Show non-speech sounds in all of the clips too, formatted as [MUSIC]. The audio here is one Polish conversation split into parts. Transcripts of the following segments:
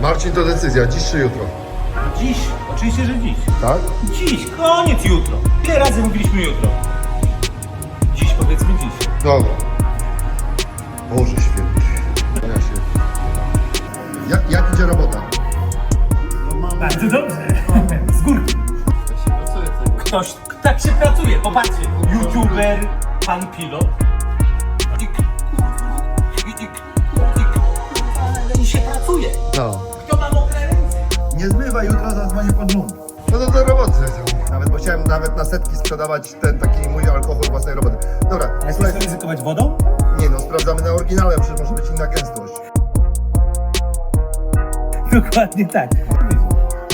Marcin, to decyzja, dziś czy jutro? Dziś, oczywiście, że dziś. Tak? Dziś, koniec jutro. Ile razy mówiliśmy jutro? Dziś powiedzmy dziś. Dobra. Boże święty. Ja się... Jak, jak idzie robota? Bardzo dobrze. Z górki. Ktoś tak się pracuje, popatrzcie. YouTuber, pan pilot. No to do roboty. Nawet, bo chciałem nawet na setki sprzedawać ten taki mój alkohol własnej roboty. Dobra, Ale słuchaj, chcesz ryzykować wodą? nie no, sprawdzamy na oryginale, przecież może być inna gęstość. [LAUGHS] Dokładnie tak.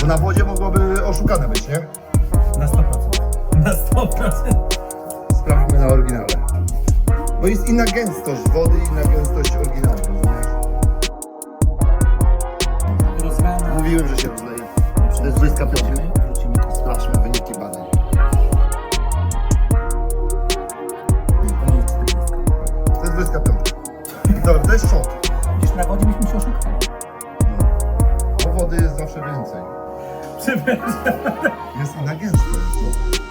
Bo na wodzie mogłoby oszukane być, nie? Na 100%. [LAUGHS] Na 100%. Sprawdźmy na oryginale. Bo jest inna gęstość wody i inna gęstość oryginału, To jest błyska piątka. Sprawdźmy wyniki badań. To jest błyska piątka. Dobra, to jest shot. Widzisz, na wodzie byśmy się oszukali. Bo wody jest zawsze więcej. Przepraszam. Jest inna gęstość.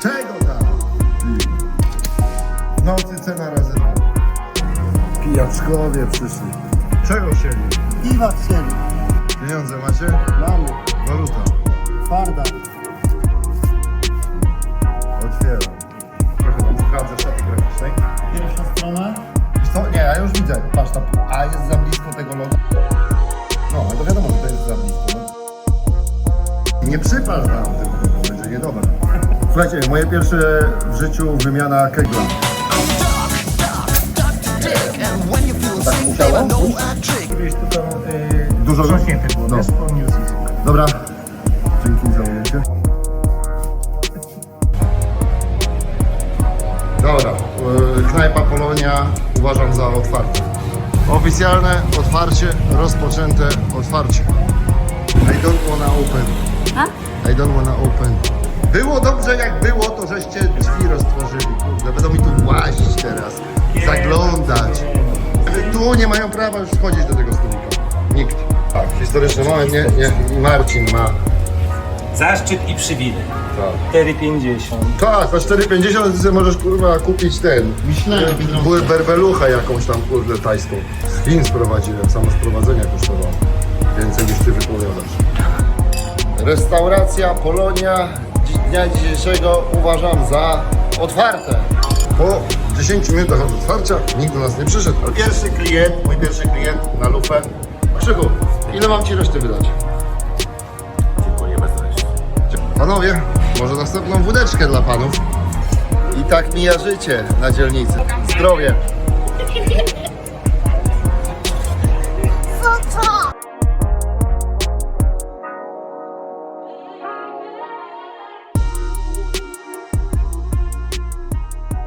Czego tam? W nocy cena razy dwa. Pijaczkowie przyszli. Czego chcieli? Piwa chcieli. Pieniądze macie? Mamy. Waluta. Twarda. Otwieram. Trochę tam sprawdzę szaty graficznej. Pierwsza strona. Wiesz co? Nie, ja już widzę. Patrz, ta A jest za blisko tego logo. No, ale to wiadomo, że to jest za blisko. No. Nie przypasz nam tego, bo będzie niedobre. Słuchajcie, moje pierwsze w życiu wymiana kegla. Tak musiało? Tylko yy, Dużo Trząśnięte było, No. Dobra. Uważam za otwarte. Oficjalne otwarcie, rozpoczęte otwarcie. I don't wanna open. I don't wanna open. Było dobrze jak było, to żeście drzwi roztworzyli. Kurde, będą mi tu łazić teraz, zaglądać. Tu nie mają prawa już wchodzić do tego stolika. Nikt. Tak, historyczny moment, nie, nie, Marcin ma. Zaszczyt i przywilej. Tak. 4,50. Tak, za 4,50 ty sobie możesz kurwa kupić ten. Myślałem, że Były berbeluchę jakąś tam kurde tajską. Z Chin sprowadziłem, samo sprowadzenie kosztowało. Więcej niż ty wypowiadasz. Restauracja Polonia dzi- dnia dzisiejszego uważam za otwarte. Po 10 minutach od otwarcia nikt do nas nie przyszedł. Ale pierwszy klient, mój pierwszy klient na lufę. Krzyku, ile mam ci reszty wydać? Panowie, może następną wódeczkę dla panów. I tak mija życie na dzielnicy. Zdrowie. Co to?